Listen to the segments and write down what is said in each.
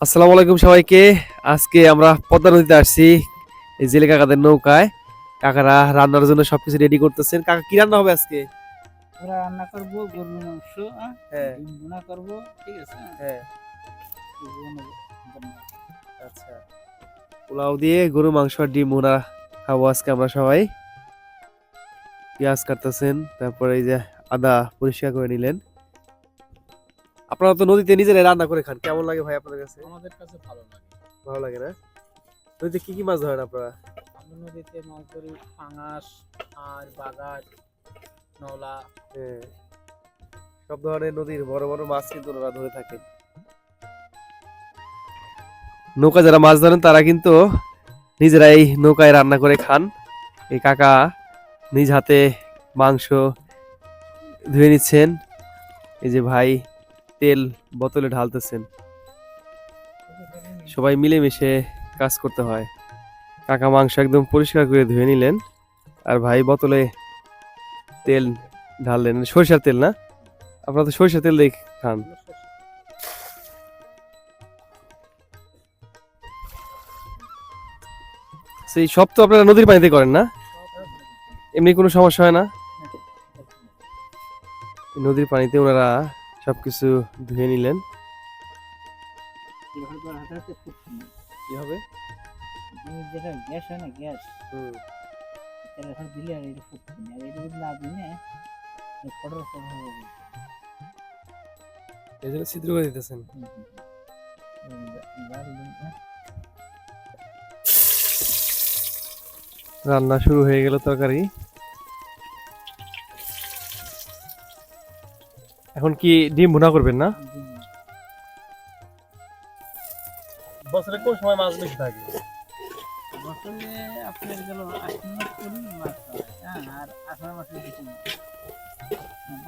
আসসালামু আলাইকুম সবাইকে। আজকে আমরা পদ্মা নদীতে আসছি এই জেলে কাকাদের নৌকায়। কাকারা রান্নার জন্য সবকিছু রেডি করতেছেন। কাকা কি রান্না হবে আজকে? আমরা রান্না করব গরুর মাংস হ্যাঁ? ভুনা করব ঠিক আছে? হ্যাঁ। আচ্ছা। পোলাও দিয়ে গরু মাংস আর ডিম মোনা খাব আজকে আমরা সবাই। পেঁয়াজ কাটতেছেন তারপরে এই যে আদা পরিষ্কার করে নিলেন। আপনারা তো নদীতে নিজেরাই রান্না করে খান। কেমন লাগে ভাই আপনাদের কাছে? আমাদের কাছে ভালো লাগে। ভালো লাগে না? নদীতে কি কি মাছ ধরেন আপনারা? আমরা নদীতে মাছ ধরি পাঙাশ আর বাগার নলা। সব ধরনের নদীর বড় বড় মাছ কিন্তু ওরা ধরে থাকে নৌকা যারা মাছ ধরেন তারা কিন্তু নিজেরাই নৌকায় রান্না করে খান। এই কাকা নিজ হাতে মাংস ধুয়ে নিচ্ছেন। এই যে ভাই তেল বোতলে ঢালতেছেন। সবাই মিলেমিশে কাজ করতে হয়। কাকা মাংস একদম পরিষ্কার করে ধুয়ে নিলেন আর ভাই বোতলে তেল ঢাললেন। সরিষার তেল না? আপনারা তো সরিষার তেল দিয়ে খান। সেই সব তো আপনারা নদীর পানিতে করেন না? এমনি কোনো সমস্যা হয় না? নদীর পানিতে ওনারা সবকিছু ধুয়ে নিলেন। কি হবে? যেটা গ্যাস হয় না গ্যাস। তেল এখন দিলে আর এটা ফুটবে না। এটা যদি না দিলে ফটো ফটো হবে। এই জন্য ছিদ্র করে দিতেছেন। হ্যাঁ। রান্না শুরু হয়ে গেল তরকারি। এখন কি ডিম ভুনা করবেন না? বছরে কোন সময় মাছ বেশি থাকে? বছরে আপনার গেল আশ্বিন মাস করুন মাছ হ্যাঁ। আর আষাঢ় মাসে বেশি মাছ হ্যাঁ,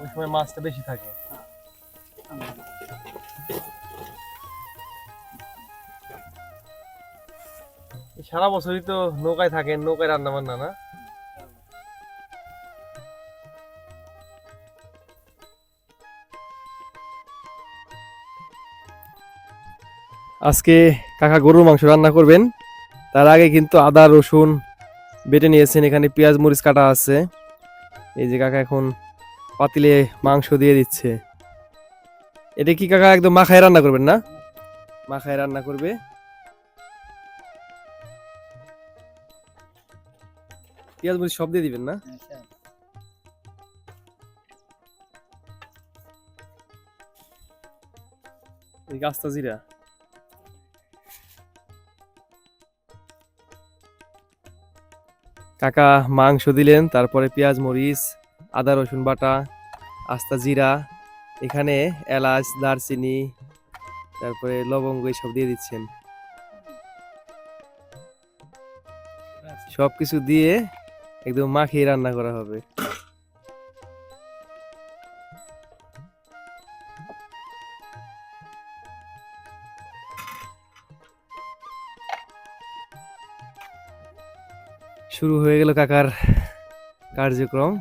ওই সময় মাছটা বেশি থাকে। সারা বছরই তো নৌকায় থাকেন নৌকায় রান্না বান্না না? আজকে কাকা গরুর মাংস রান্না করবেন। তার আগে কিন্তু আদা রসুন বেটে নিয়েছেন। এখানে পেঁয়াজ মরিচ কাটা আছে। এই যে কাকা এখন পাতিলে মাংস দিয়ে দিচ্ছে। এটা কি কাকা একদম মাখায় রান্না করবেন না? মাখায় রান্না করবে। পেঁয়াজ মরিচ সব দিয়ে দিবেন না? আচ্ছা এই গাছটা জিরা। কাকা মাংস দিলেন তারপরে পেঁয়াজ মরিচ আদা রসুন বাটা আস্তা জিরা এখানে এলাচ দারচিনি তারপরে লবঙ্গ সব দিয়ে দিচ্ছেন। সব কিছু দিয়ে একদম মাখিয়ে রান্না করা হবে। শুরু হয়ে গেল কাকার কার্যক্রম।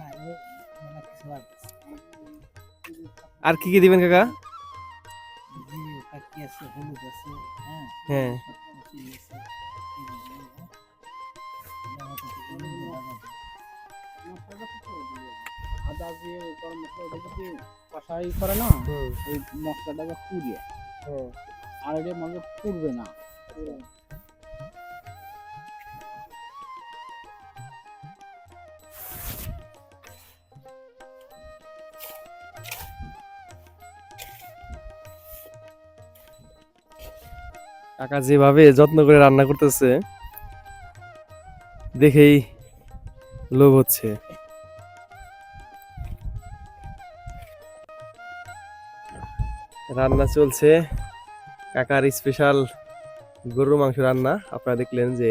আর কি কি দিবেন কাকা? হ্যাঁ। আদা দিয়ে গরম মশলা যদি কষাই করে না ওই মশলাটাকে পুড়িয়ে আর এটা মনে পুড়বে না। কাকা যেভাবে যত্ন করে রান্না করতেছে, দেখেই লোভ হচ্ছে। রান্না চলছে। কাকার স্পেশাল গরুর মাংস রান্না। আপনারা দেখলেন যে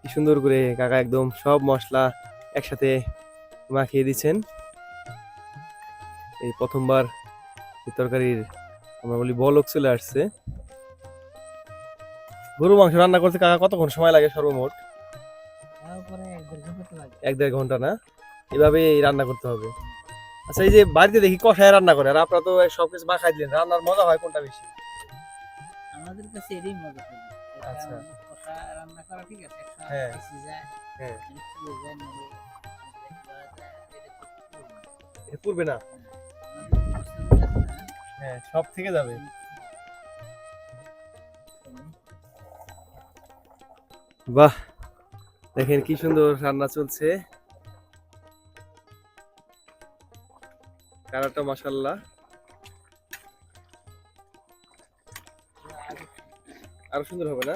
কি সুন্দর করে কাকা একদম সব মশলা একসাথে মাখিয়ে দিচ্ছেন। এই প্রথমবার তরকারির, আমরা বলি বলক চলে আসছে। গরু মাংস রান্না করতে কাকা কতক্ষণ সময় লাগে সর্বমোট? এক দেড় ঘণ্টা না? এভাবে রান্না করতে হবে। আচ্ছা এই যে বাড়িতে দেখি কষায় রান্না করে আর আপনারা তো সব সবকিছু মাখাই দিলেন রান্নার মজা হয় কোনটা বেশি? আমাদের কাছে এরই মজা আচ্ছা। রান্না করা ঠিক আছে হ্যাঁ। হ্যাঁ। পুরবে না? না, হ্যাঁ সব থেকে যাবে। বাহ, দেখেন কি সুন্দর রান্না চলছে। কালারটা মাসাল্লাহ আরও সুন্দর হবে না?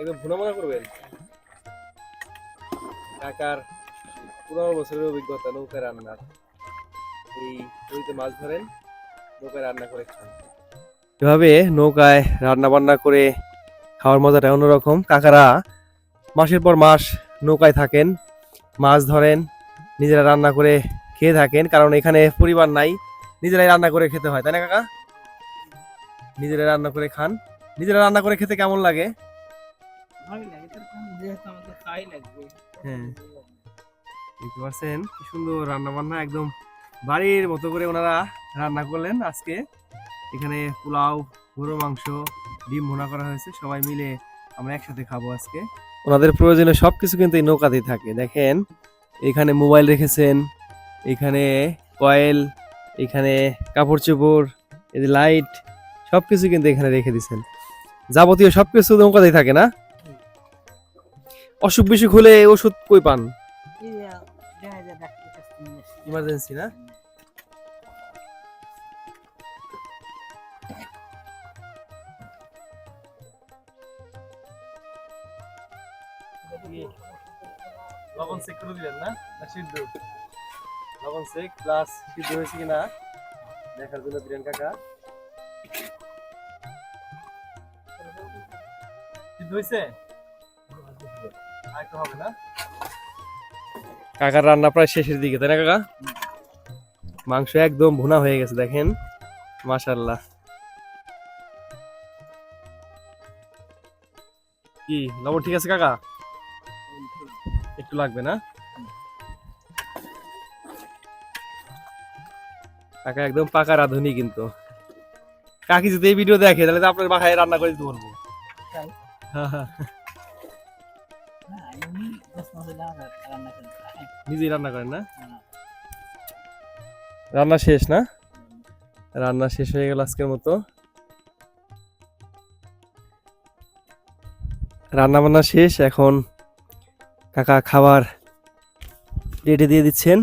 একদম ভুনা মনে করবেন? কাকার পনেরো বছরের অভিজ্ঞতা নৌকায় রান্নার। এই নদীতে মাছ ধরেন, নৌকায় রান্না করে খান। এভাবে নৌকায় রান্না বান্না করে খাওয়ার মজাটা অন্যরকম। কাকারা মাসের পর মাস নৌকায় থাকেন মাছ ধরেন নিজেরা রান্না করে খেয়ে থাকেন কারণ এখানে পরিবার নাই নিজেরাই রান্না করে খেতে হয় তাই না কাকা? নিজেরা রান্না করে খান। নিজেরা রান্না করে খেতে কেমন লাগে? হ্যাঁ। দেখতে পাচ্ছেন কি সুন্দর রান্না বান্না একদম বাড়ির মতো করে ওনারা রান্না করলেন আজকে। এখানে পোলাও গরু মাংস ডিম ভুনা করা হয়েছে সবাই মিলে আমরা একসাথে খাব আজকে। ওনাদের প্রয়োজনীয় সবকিছু কিন্তু এই নৌকাতেই থাকে। দেখেন এখানে মোবাইল রেখেছেন এখানে কয়েল এখানে কাপড় চোপড় এই যে লাইট সবকিছু কিন্তু এখানে রেখে দিছেন যাবতীয় সবকিছু নৌকাতেই থাকে না? অসুখ বিসুখ হলে ওষুধ কই পান? কাছ। ইমার্জেন্সি না? লবণ করে দিলেন না? না, সিদ্ধ। লবণ প্লাস সিদ্ধ হয়েছে কিনা? দেখার জন্য দিলেন কাকা। সিদ্ধ হয়েছে? আরেকটু হবে না? কাকার রান্না প্রায় শেষের দিকে, তাই না কাকা? মাংস একদম ভুনা হয়ে গেছে, দেখেন। মাশাল্লাহ কি, লবণ ঠিক আছে কাকা? একটু লাগবে না? কাকা একদম পাকা রাঁধুনি কিন্তু। কাকি যদি এই ভিডিও দেখে তাহলে তো আপনার বাসায় রান্না করে দিতে তাই? হ্যাঁ, হ্যাঁ, খাই। নিজেই রান্না করেন না? হ্যাঁ। রান্না শেষ না? রান্না শেষ হয়ে গেল আজকের মতো। রান্না বান্না শেষ এখন কাকা খাবার প্লেটে দিয়ে দিচ্ছেন।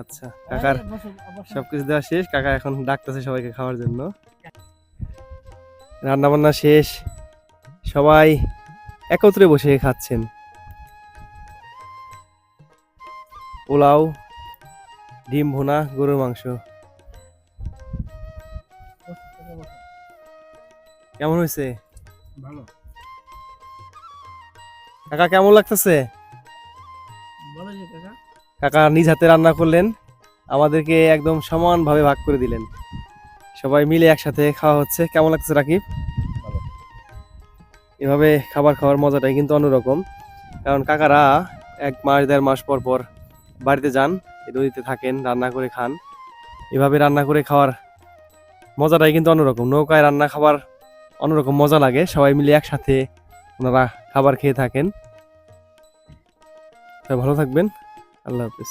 আচ্ছা কাকার। সবকিছু দেওয়া শেষ। কাকা এখন ডাকতেছে সবাইকে খাওয়ার জন্য। রান্না বান্না শেষ। সবাই একত্রে বসে খাচ্ছেন। পোলাও ডিম ভোনা গরুর মাংস। কেমন হয়েছে? ভালো। কাকা কেমন লাগতেছে? কাকা। নিজ হাতে রান্না করলেন আমাদেরকে একদম সমানভাবে ভাগ করে দিলেন। সবাই মিলে একসাথে খাওয়া হচ্ছে। কেমন লাগছে রাকিব। এভাবে খাবার খাওয়ার মজাটাই কিন্তু অন্যরকম। কারণ কাকারা এক মাস, দেড় মাস পর পর বাড়িতে যান নদীতে থাকেন, রান্না করে খান। এভাবে রান্না করে খাওয়ার মজাটাই কিন্তু অন্যরকম। নৌকায় রান্না খাবার অন্যরকম মজা লাগে, সবাই মিলে একসাথে ওনারা খাবার খেয়ে থাকেন। ভালো থাকবেন, আল্লাহ হাফিজ।